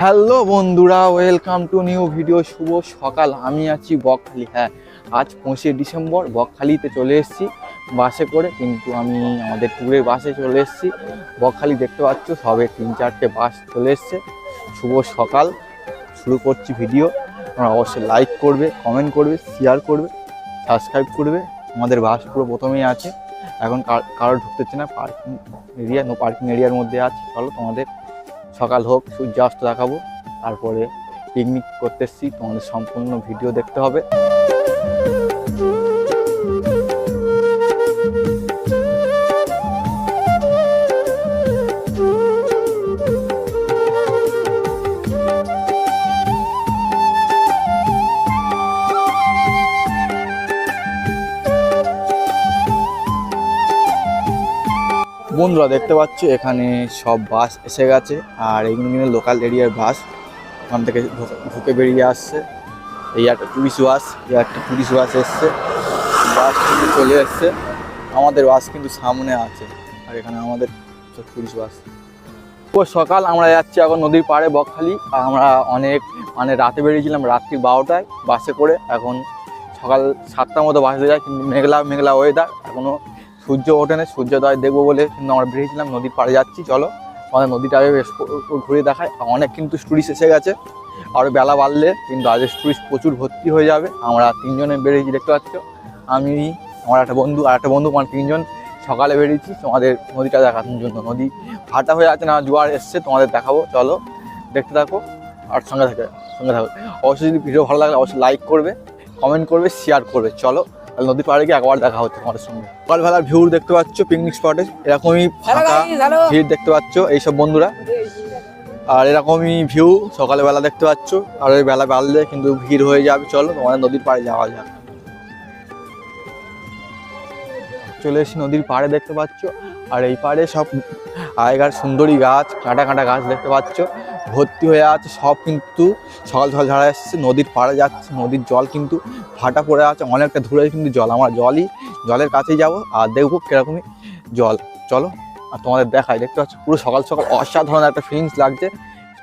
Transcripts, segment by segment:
Hello বন্ধুরা, welcome to new video, শুভ সকাল। আমি আছি বকখালি। হ্যাঁ আজ পঁচিশে ডিসেম্বর, বকখালিতে চলে এসেছি বাসে করে, কিন্তু আমি আমাদের ট্যুরের বাসে চলে এসেছি। বকখালি দেখতে পাচ্ছ, সবে তিন চারটে বাস চলে এসছে। শুভ সকাল, শুরু করছি ভিডিও। তোমরা অবশ্যই লাইক করবে কমেন্ট করবে শেয়ার করবে সাবস্ক্রাইব করবে। আমাদের বাস পুরো প্রথমেই আছে। এখন কার- ঢুকতেছে না পার্কিং এরিয়া নো পার্কিং এরিয়ার মধ্যে আছে। চলো তোমাদের সকাল হোক সূর্যাস্ত দেখাবো। তারপরে পিকনিক করতে তোমাদের সম্পূর্ণ ভিডিও দেখতে হবে। বন্ধুরা দেখতে পাচ্ছ, এখানে সব বাস এসে গেছে, আর এগুলো কিন্তু লোকাল এরিয়ার বাস। ওখান থেকে ঢুকে বেরিয়ে আসছে। এই একটা টুরিস্ট বাস এই একটা টুরিস্ট বাস এসছে। বাস কিন্তু চলে এসছে। আমাদের বাস কিন্তু সামনে আছে, আর এখানে আমাদের টুরিস্ট বাস ও সকাল আমরা যাচ্ছি এখন নদীর পাড়ে বকখালি। আর আমরা অনেক মানে রাতে বেরিয়েছিলাম রাত্রি বারোটায় বাসে করে। এখন সকাল সাতটার মতো বাসে যায়, কিন্তু মেঘলা মেঘলা ওয়েদার এখনও সূর্য ওঠে না সূর্যোদয় দেখব বলে কিন্তু আমরা বেরিয়েছিলাম, নদীর পাড়ে যাচ্ছি, চলো। আমাদের নদীটা আগে বেশ ঘুরে দেখায়। অনেক কিন্তু টুরিস্ট এসে গেছে। আরও বেলা বাড়লে কিন্তু আজ টুরিস্ট প্রচুর ভর্তি হয়ে যাবে। আমরা তিনজনে বেরিয়েছি, দেখতে পাচ্ছ। আমি, আমার একটা বন্ধু আর একটা বন্ধু আমার তিনজন সকালে বেরিয়েছি। তোমাদের নদীটা দেখানোর জন্য। নদী ভাটা হয়ে আছে না, জোয়ার এসছে, তোমাদের দেখাবো। চলো, দেখতে থাকো। আর সঙ্গে থাকে, সঙ্গে থাকো। অবশ্যই যদি ভিডিও ভালো লাগলে অবশ্যই লাইক করবে কমেন্ট করবে শেয়ার করবে। চলো। তাহলে নদীর পাড়ে গিয়ে একবার দেখা হচ্ছে তোমাদের সঙ্গে। সকালবেলার ভিউ দেখতে পাচ্ছ পিকনিক স্পটে এরকমই ফাঁকা ভিড় দেখতে পাচ্ছ এইসব বন্ধুরা। আর এরকমই ভিউ সকালবেলা দেখতে পাচ্ছ। আর ওই বেলা বাড়লে কিন্তু ভিড় হয়ে যাবে। চলো তোমাদের নদীর পাড়ে যাওয়া যাক। চলে এসে নদীর পাড়ে দেখতে পাচ্ছ। আর এই পাড়ে সব আগেকার সুন্দরী গাছ কাঁটা কাঁটা গাছ দেখতে পাচ্ছ। ভর্তি হয়ে আছে, সব কিন্তু সকাল সকাল ঝাড়া এসছে, নদীর পাড়ে যাচ্ছে, নদীর জল কিন্তু ফাটা পড়ে আছে, অনেকটা দূরে কিন্তু জল, আমরা জলই, জলের কাছেই যাব আর দেখব কীরকমই জল। চলো, আর তোমাদের দেখাই, দেখতে পাচ্ছ, পুরো সকাল সকাল অসাধারণ একটা ফিলিংস লাগছে।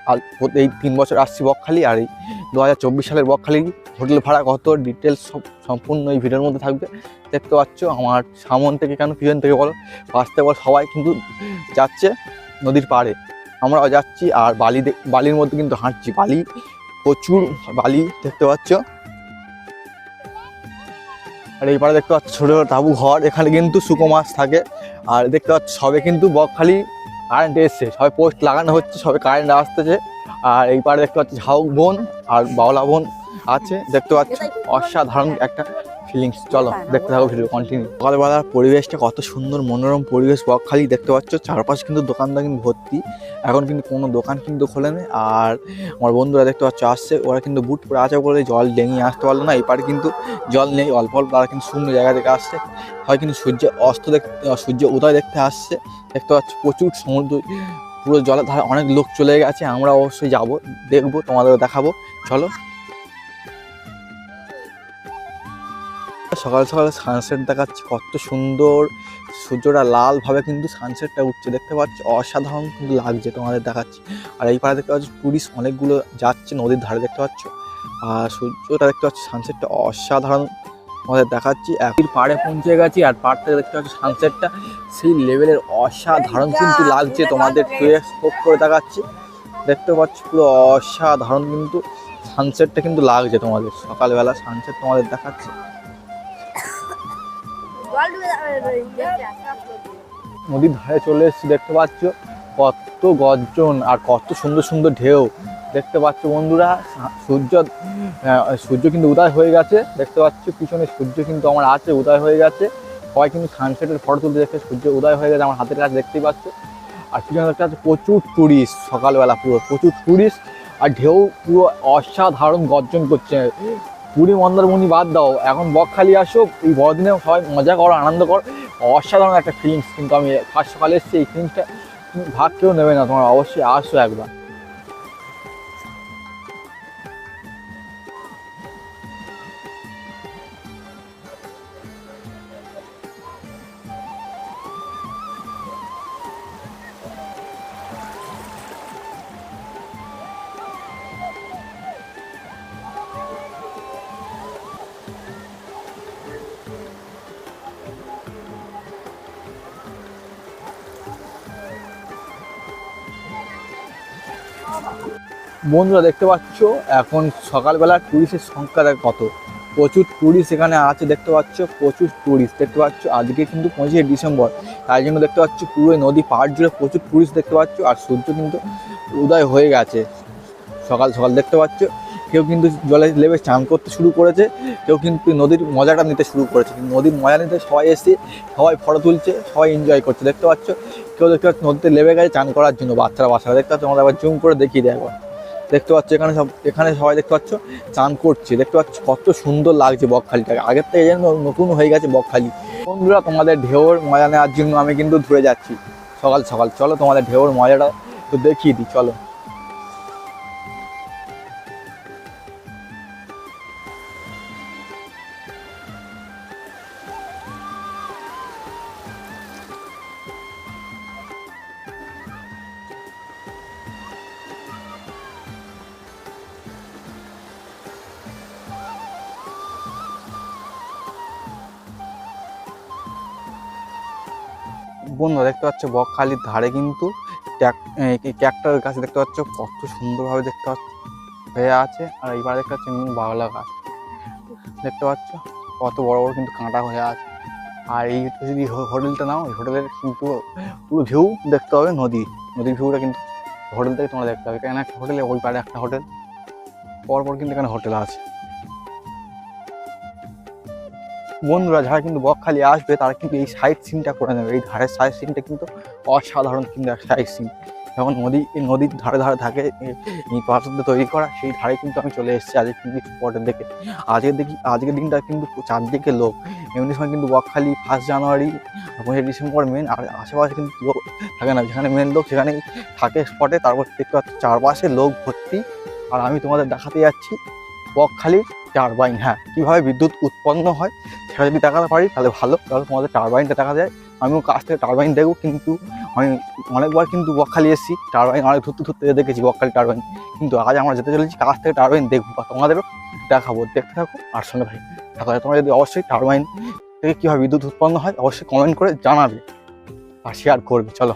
আর এই তিন বছর আসছি বকখালি, আর এই দু হাজার চব্বিশ সালের বকখালি হোটেল ভাড়া কত ডিটেলস সব সম্পূর্ণ এই ভিডিওর মধ্যে থাকবে। দেখতে পাচ্ছ, আমার সামন থেকে কেন পিছন থেকে বলো, পাশ থেকে বলো, সবাই কিন্তু যাচ্ছে নদীর পাড়ে। আমরাও যাচ্ছি আর বালি বালির মধ্যে কিন্তু হাঁটছি। বালি প্রচুর বালি দেখতে পাচ্ছ। আর এই পাড়ে দেখতে পাচ্ছ ছোটো ছোটো তাবু ঘর, এখানে কিন্তু শুকো মাছ থাকে। আর দেখতে পাচ্ছ সবে কিন্তু বকখালি কারেন্ট এসছে। সবে পোস্ট লাগানো হচ্ছে, সবে কারেন্ট আসতেছে। আর এই পাড়ে দেখতে পাচ্ছি ঝাউক বোন আর বাওলা বোন আছে। দেখতে পাচ্ছ অসাধারণ একটা ফিলিংস চলো দেখতে থাকো ভিডিও কন্টিনিউ সকালবেলার পরিবেশটা কত সুন্দর মনোরম পরিবেশ বকখালি দেখতে পাচ্ছ চারপাশ কিন্তু দোকানদার কিন্তু ভর্তি। এখন কিন্তু কোনো দোকান কিন্তু খোলে নেই আর আমার বন্ধুরা দেখতে পাচ্ছ আসছে ওরা কিন্তু বুট পরে আছে বলে জল ডেঙিয়ে আসতে পারল না এপারে কিন্তু জল নেই অল্প অল্প তারা কিন্তু শূন্য জায়গা থেকে আসছে। হয় কিন্তু সূর্য অস্ত দেখতে সূর্য উদয় দেখতে আসছে দেখতে পাচ্ছ প্রচুর সমুদ্র পুরো জলের ধারে অনেক লোক চলে গেছে আমরা অবশ্যই যাব দেখব তোমাদের দেখাবো চলো। সকাল সকাল সানসেট দেখাচ্ছে কত সুন্দর সূর্যটা লালভাবে কিন্তু সানসেটটা উঠছে। দেখতে পাচ্ছ অসাধারণ কিন্তু লাগছে তোমাদের দেখাচ্ছি। আর এই পাড়ে দেখতে পাচ্ছ টুরিস্ট অনেকগুলো যাচ্ছে নদীর ধারে দেখতে পাচ্ছ? আর সূর্যটা দেখতে পাচ্ছ সানসেটটা অসাধারণ তোমাদের দেখাচ্ছি। একই পাড়ে পৌঁছে গেছি আর পাড় থেকে দেখতে পাচ্ছ সানসেটটা সেই লেভেলের অসাধারণ কিন্তু লাগছে তোমাদের টুয়ে স্কোপ করে দেখাচ্ছি। দেখতে পাচ্ছ পুরো অসাধারণ কিন্তু সানসেটটা কিন্তু লাগছে তোমাদের। সকালবেলা সানসেট তোমাদের দেখাচ্ছে। নদীর ধারে চলে এসেছি, দেখতে পাচ্ছ? কত গর্জন আর কত সুন্দর সুন্দর ঢেউ। দেখতে পাচ্ছ বন্ধুরা সূর্য সূর্য কিন্তু উদয় হয়ে গেছে। দেখতে পাচ্ছ পিছনে সূর্য কিন্তু আমার আছে, উদয় হয়ে গেছে। সবাই কিন্তু সানসেটের ফটো তুলতে দেখে সূর্য উদয় হয়ে গেছে আমার হাতের কাছে, দেখতেই পাচ্ছ। আর পিছনে দেখতে পাচ্ছ প্রচুর টুরিস্ট সকালবেলা পুরো, প্রচুর টুরিস্ট আর ঢেউ পুরো অসাধারণ গর্জন করছে। পুরী, মন্দারমণি বাদ দাও। এখন বকখালি আসো এই বড়দিনে সবাই মজা করো, আনন্দ কর। অসাধারণ একটা ফিলিংস কিন্তু আমি ফার্স্ট সকালে এসেছি, এই ফিলিংসটা ভাগ কেউ নেবে না, তোমার অবশ্যই আসো একবার। বন্ধুরা, দেখতে পাচ্ছ? এখন সকালবেলা টুরিস্টের সংখ্যা দেখ কত? প্রচুর টুরিস্ট এখানে আছে, দেখতে পাচ্ছ? প্রচুর টুরিস্ট দেখতে পাচ্ছ? আজকে কিন্তু পঁচিশে ডিসেম্বর, তাই জন্য দেখতে পাচ্ছ পুরো নদী পাহাড় জুড়ে প্রচুর টুরিস্ট দেখতে পাচ্ছ, আর সূর্য কিন্তু উদয় হয়ে গেছে। সকাল সকাল দেখতে পাচ্ছ কেউ কিন্তু জলে লেবে স্নান করতে শুরু করেছে, কেউ কিন্তু নদীর মজাটা নিতে শুরু করেছে। নদীর মজা নিতে সবাই এসে সবাই ফটো তুলছে, সবাই এনজয় করছে। দেখতে পাচ্ছ, কেউ দেখতে পাচ্ছ নদীতে লেবে গেছে চান করার জন্য, বাচ্চারা বাচ্চারা। দেখতে পাচ্ছ আমাদের আবার জুম করে দেখিয়ে দেয় একবার। দেখতে পাচ্ছ, এখানে সব, এখানে সবাই দেখতে পাচ্ছ চান করছে। দেখতে পাচ্ছ, কত সুন্দর লাগছে বকখালিটাকে আগের থেকে যেন নতুন হয়ে গেছে বকখালি। বন্ধুরা, তোমাদের ঢেউর মজা নেওয়ার জন্য আমি কিন্তু ধরে যাচ্ছি। সকাল সকাল, চলো তোমাদের ঢেউর মজাটা তো দেখিয়ে দিই, চলো। বন্ধু দেখতে পাচ্ছ বকখালির ধারে কিন্তু ক্যাক্টার গাছ দেখতে পাচ্ছ, কত সুন্দরভাবে দেখতে পাচ্ছ, হয়ে আছে। আর এইবার দেখতে পাচ্ছ বাংলা গাছ। দেখতে পাচ্ছ, কত বড় বড় কিন্তু কাঁটা হয়ে আছে। আর এই যদি হোটেলটা নাও হোটেলের কিন্তু পুরো ভিউ দেখতে হবে নদী। নদীর ভিউটা কিন্তু হোটেল থেকে তোমরা দেখতে হবে এখানে একটা হোটেলে ওই পারে একটা হোটেল, পরপর কিন্তু এখানে হোটেল আছে। বন্ধুরা যারা কিন্তু বকখালি আসবে, তারা কিন্তু এই সাইড সিনটা করে নেবে। এই ধারের সাইড সিনটা কিন্তু অসাধারণ কিন্তু এক সাইড সিন যখন নদী নদীর ধারে ধারে থাকে এ- এই পাথর দিয়ে তৈরি করা, সেই ধারে কিন্তু আমি চলে এসেছি আজকে পিকনিক স্পটে দেখে আজকে দেখি আজকের দিনটা কিন্তু চারদিকে লোক। এমনি সময় কিন্তু বকখালি ফার্স্ট জানুয়ারি পঁচিশে ডিসেম্বর মেন আর আশেপাশে কিন্তু লোক থাকে না। যেখানে মেন লোক সেখানে থাকে স্পটে তারপর দেখতে পাচ্ছি চারপাশে লোক ভর্তি। আর আমি তোমাদের দেখাতে যাচ্ছি বকখালির টারবাইন হ্যাঁ কীভাবে বিদ্যুৎ উৎপন্ন হয় সেটা যদি দেখাতে পারি, তাহলে ভালো। তাহলে তোমাদের টারবাইনটা দেখা যায়, আমিও কাছ থেকে টারবাইন দেখব, কিন্তু আমি অনেকবার কিন্তু বকখালি এসেছি, টারবাইন অনেক ধরতে ধরতে দেখেছি, বকখালি টারবাইন। কিন্তু আজ আমরা যেতে চলেছি, কাছ থেকে টারবাইন দেখব বা তোমাদেরও দেখাবো। দেখতে থাকো আর সঙ্গে ভাই তাহলে তোমরা যদি অবশ্যই টারবাইন থেকে কীভাবে বিদ্যুৎ উৎপন্ন হয়, অবশ্যই কমেন্ট করে জানাবে আর শেয়ার করবে। চলো।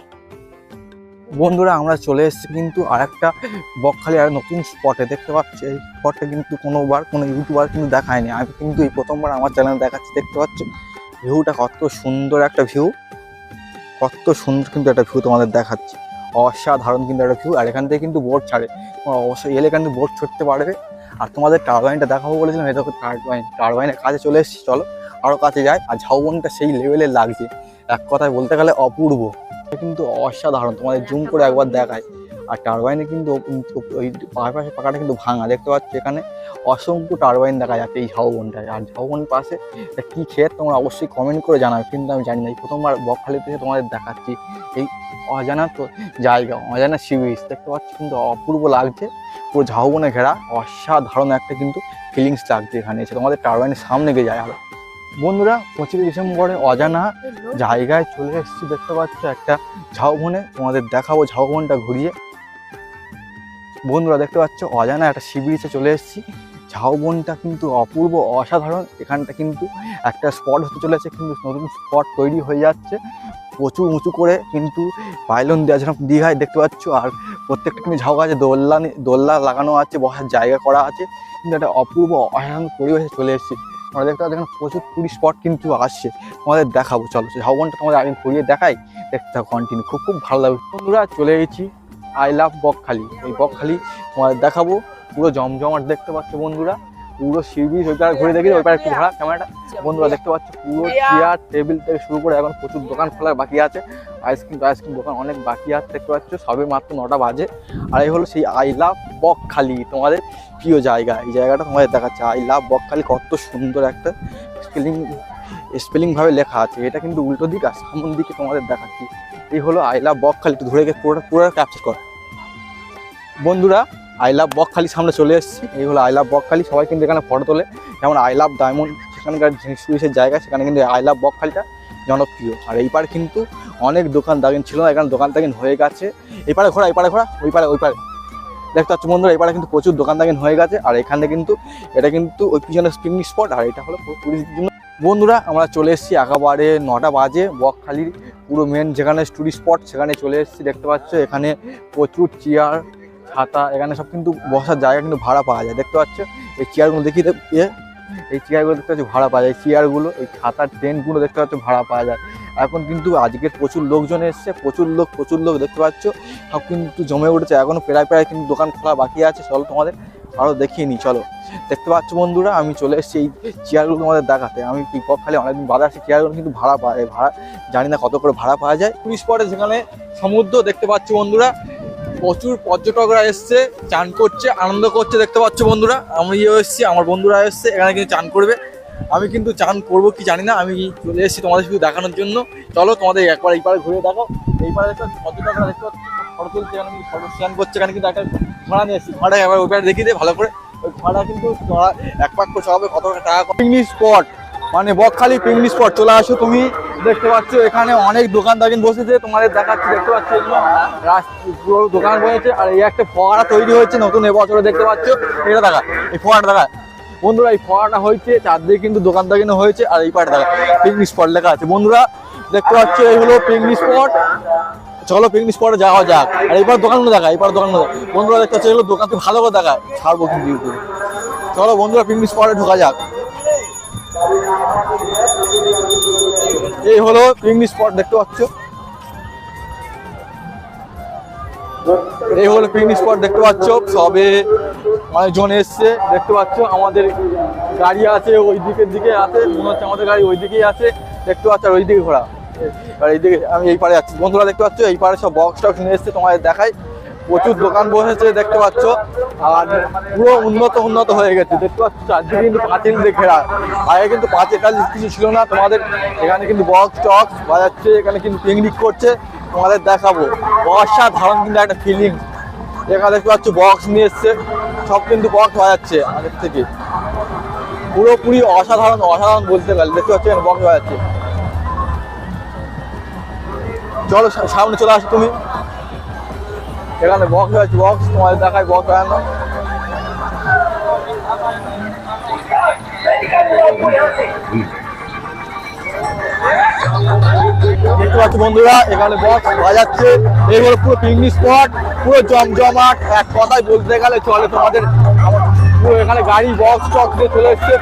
বন্ধুরা, আমরা চলে এসেছি কিন্তু আর একটা বকখালি আর নতুন স্পটে দেখতে পাচ্ছি, এই স্পটে কিন্তু কোনোবার কোনো ইউটিউবার কিন্তু দেখায়নি। আমি কিন্তু এই প্রথমবার আমার চ্যানেলে দেখাচ্ছি, দেখতে পাচ্ছি? ভিউটা কত সুন্দর একটা ভিউ কত সুন্দর কিন্তু একটা ভিউ তোমাদের দেখাচ্ছি। অসাধারণ কিন্তু একটা ভিউ আর এখান থেকে কিন্তু বোট ছাড়ে। অবশ্যই এলে কিন্তু বোর্ড ছুটতে পারবে। আর তোমাদের টারবাইনটা দেখাবো বলেছিলাম, এটা টারবাইন টারবাইনের কাছে চলে এসেছি, চলো। আরও কাছে যায় আর ঝাউবনটা সেই লেভেলের লাগছে এক কথায় বলতে গেলে অপূর্ব। কিন্তু অসাধারণ। তোমাদের জুম করে একবার দেখায় আর টারবাইনে কিন্তু ওই পাশে পাকাটা কিন্তু ভাঙা। দেখতে পাচ্ছ এখানে অসংখ্য টারবাইন দেখা যাচ্ছে এই ঝাউবনটায়। আর ঝাউবন পাশে কী ক্ষেত তোমরা অবশ্যই কমেন্ট করে জানাবে। কিন্তু আমি জানি না, এই প্রথমবার বকখালি থেকে তোমাদের দেখাচ্ছি এই অজানা তো জায়গা, অজানা সি দেখতে পাচ্ছি কিন্তু অপূর্ব লাগছে। পুরো ঝাউবনে ঘেরা অসাধারণ একটা কিন্তু ফিলিংস লাগছে এখানে। এসে তোমাদের টারবাইনের সামনে গিয়ে যায় আরও। বন্ধুরা, পঁচিশে ডিসেম্বরে অজানা জায়গায় চলে এসেছি, দেখতে পাচ্ছ একটা ঝাউবনে তোমাদের দেখাবো ঝাউবনটা ঘুরিয়ে। বন্ধুরা, দেখতে পাচ্ছ, অজানা একটা শিবিরিতে চলে এসেছি। ঝাউবনটা কিন্তু অপূর্ব, অসাধারণ। এখানটা কিন্তু একটা স্পট হতে চলেছে, কিন্তু নতুন স্পট তৈরি হয়ে যাচ্ছে। প্রচুর উঁচু করে কিন্তু পাইলন দেওয়া যেরকম দীঘায় দেখতে পাচ্ছ। আর প্রত্যেকটা কিন্তু ঝাউ গাছে দোল্লা দোল্লা লাগানো আছে, বসার জায়গা করা আছে। কিন্তু একটা অপূর্ব, অসাধারণ পরিবেশে চলে এসেছি। আমরা দেখতে পাচ্ছি এখানে প্রচুর টুরিস্ট স্পট কিন্তু আসছে। তোমাদের দেখাবো, চলো সেই ঝাউবনটা তোমাদের আগে ঘুরিয়ে দেখাই। দেখতে কন্টিনিউ খুব খুব ভালো লাগবে বন্ধুরা, চলে গেছি আই লাভ বকখালি। এই বকখালি তোমাদের দেখাবো। পুরো জমজমাট দেখতে পাচ্ছ বন্ধুরা। পুরো সিবিচ ওই পারে ঘুরে দেখি ওই পারে একটু ঘোরা ক্যামেরাটা। বন্ধুরা দেখতে পাচ্ছ পুরো চেয়ার টেবিল থেকে শুরু করে এখন প্রচুর দোকান খোলার বাকি আছে। আইসক্রিম আইসক্রিম দোকান অনেক বাকি আছে দেখতে পাচ্ছ সবে মাত্র নটা বাজে। আর এই হলো সেই আই লাভ বকখালি তোমাদের প্রিয় জায়গা। এই জায়গাটা তোমাদের দেখাচ্ছে। আই লাভ বকখালি কত সুন্দর একটা স্পেলিং স্পেলিং ভাবে লেখা আছে। এটা কিন্তু উল্টো দিক আর সামন দিকে তোমাদের দেখাচ্ছি। এই হলো আই লাভ বকখালি একটু ধরে গিয়ে পুরোটা পুরো ক্যাপচার কর। বন্ধুরা আই লাভ বকখালি সামনে চলে এসেছি। এই হলো আই লাভ বকখালি সবাই কিন্তু এখানে ফটো তোলে। যেমন আই লাভ ডায়মন্ড সেখানকার জিনিস টুরিস্টের জায়গা, সেখানে কিন্তু আই লাভ বকখালিটা জনপ্রিয়। আর এই পারে কিন্তু অনেক দোকান দাগিন ছিল না এখানে দোকান দাগিন হয়ে গেছে। এই পারে ঘোরা, এই পারে ঘোরা, ওই পারে ওই পারে। দেখতে পাচ্ছ বন্ধুরা, এই পারে কিন্তু প্রচুর দোকান দাগিন হয়ে গেছে। আর এখানে কিন্তু, এটা কিন্তু ওই পিছনে পিকনিক স্পট আর এটা হলো টুরিস্টদের জন্য। বন্ধুরা, আমরা চলে এসেছি একেবারে নটা বাজে বকখালির পুরো মেন যেখানে টুরিস্ট স্পট সেখানে চলে এসেছি। দেখতে পাচ্ছ এখানে প্রচুর চেয়ার ছাতা, এখানে সব কিন্তু বসার জায়গা কিন্তু ভাড়া পাওয়া যায়। দেখতে পাচ্ছ? এই চেয়ারগুলো দেখি ইয়ে? এই চেয়ারগুলো দেখতে পাচ্ছ ভাড়া পাওয়া যায়। চেয়ারগুলো এই ছাতার টেন্টগুলো দেখতে পাচ্ছ ভাড়া পাওয়া যায়। এখন কিন্তু আজকের প্রচুর লোকজন এসছে, প্রচুর লোক প্রচুর লোক দেখতে পাচ্ছ? সব কিন্তু জমে উঠেছে। এখনও প্রায় প্রায় কিন্তু দোকান খোলা বাকি আছে। চলো তোমাদের আরও দেখিয়ে নিই, চলো। দেখতে পাচ্ছ বন্ধুরা, আমি চলে এসেছি এই চেয়ারগুলো তোমাদের দেখাতে। আমি পিকক খালি অনেকদিন বাদে আসছি চেয়ারগুলো কিন্তু ভাড়া পাওয়া ভাড়া জানি না কত করে ভাড়া পাওয়া যায়। টুরিস্ট স্পটে যেখানে সমুদ্র দেখতে পাচ্ছ বন্ধুরা। প্রচুর পর্যটকরা এসছে, চান করছে, আনন্দ করছে, দেখতে পাচ্ছ বন্ধুরা। আমিও এসেছি, আমার বন্ধুরা এসছে, এখানে কিন্তু চান করবে। আমি কিন্তু চান করব, কি জানি না, আমি চলে এসেছি তোমাদের শুধু দেখানোর জন্য। চলো তোমাদের একবার এই পারে ঘুরে দেখো। এই পারে পর্যটকরা দেখতে ফটো তুলছে, এখানে ফটো স্ক্যান করছে, এখানে কিন্তু একটা ঘোড়া নিয়ে এসেছি। ঘোড়া একবার ওই পারে দেখিয়ে দে, ভালো করে। ওই ঘোড়া কিন্তু এক পাক করে চড়াবে, কত টাকা স্পট মানে বকখালি পিকনিক স্পট চলে আসো তুমি। দেখতে পাচ্ছ এখানে অনেক দোকান দাকিন বসেছে, তোমাদের দেখাচ্ছি, দেখতে পাচ্ছ দোকান বসেছে আর এই একটা ফোয়ারা তৈরি হয়েছে নতুন এবছরে, দেখতে পাচ্ছ। এটা দেখা, এই ফোয়ারা দেখা। বন্ধুরা, এই ফোয়ারাটা হয়েছে, চারদিকে কিন্তু দোকান দাকিনো হয়েছে, আর এই পাশে দেখা পিকনিক স্পট লেখা আছে। বন্ধুরা, দেখতে পাচ্ছ, এই হলো পিকনিক স্পট চলো পিকনিক স্পটে যাওয়া যাক। আর এইবার দোকানগুলো দেখা এইবার দোকানগুলো। বন্ধুরা, দেখতে পাচ্ছ এগুলো দোকানকে ভালো করে দেখা। ছাড়বো কিন্তু চলো বন্ধুরা পিকনিক স্পটে ঢোকা যাক। এই হলো পিকনিক স্পট দেখতে পাচ্ছ। এই হলো পিকনিক স্পট দেখতে পাচ্ছ। সবে অনেকজন এসছে, দেখতে পাচ্ছ আমাদের গাড়ি আছে ওই দিকের দিকে আছে, মনে হচ্ছে আমাদের গাড়ি ওই দিকেই আছে। দেখতে পাচ্ছ আর ওই দিকে ঘোরা আর এইদিকে আমি এই পারে যাচ্ছি। বন্ধুরা দেখতে পাচ্ছ, এই পারে সব বক্স টক্স নিয়ে এসছে, তোমাদের দেখাই। প্রচুর দোকান বসেছে, দেখতে পাচ্ছ। আর পুরো উন্নত উন্নত হয়ে গেছে। দেখতে পাচ্ছ, চারদিকে কিন্তু পাঁচিল দিয়ে ঘেরা। আগে কিন্তু পাঁচিল কাজ কিছু ছিল না। তোমাদের এখানে কিন্তু বক্স টক্স বাজাচ্ছে, এখানে কিন্তু পিকনিক করছে। তোমাদের দেখাবো। অসাধারণ কিন্তু একটা ফিলিং এখানে দেখতে পাচ্ছ বক্স নিয়ে এসছে। সব কিন্তু বক্স বাজাচ্ছে আগের থেকে। পুরোপুরি অসাধারণ অসাধারণ বলতে গেলে। দেখতে পাচ্ছ, এখানে বক্স বাজাচ্ছে। চলো সামনে চলে আসো তুমি। এখানে বক্স আছে বক্স তোমাদের দেখায় বক্স বাজানো দেখতে পাচ্ছ বন্ধুরা, এখানে বক্স বাজাচ্ছে এই হলো পুরো পিকনিক স্পট পুরো জমজমাট, এক কথায় বলতে গেলে চলে তোমাদের। পুরো এখানে গাড়ি বক্স টক দিয়ে চলে এসছে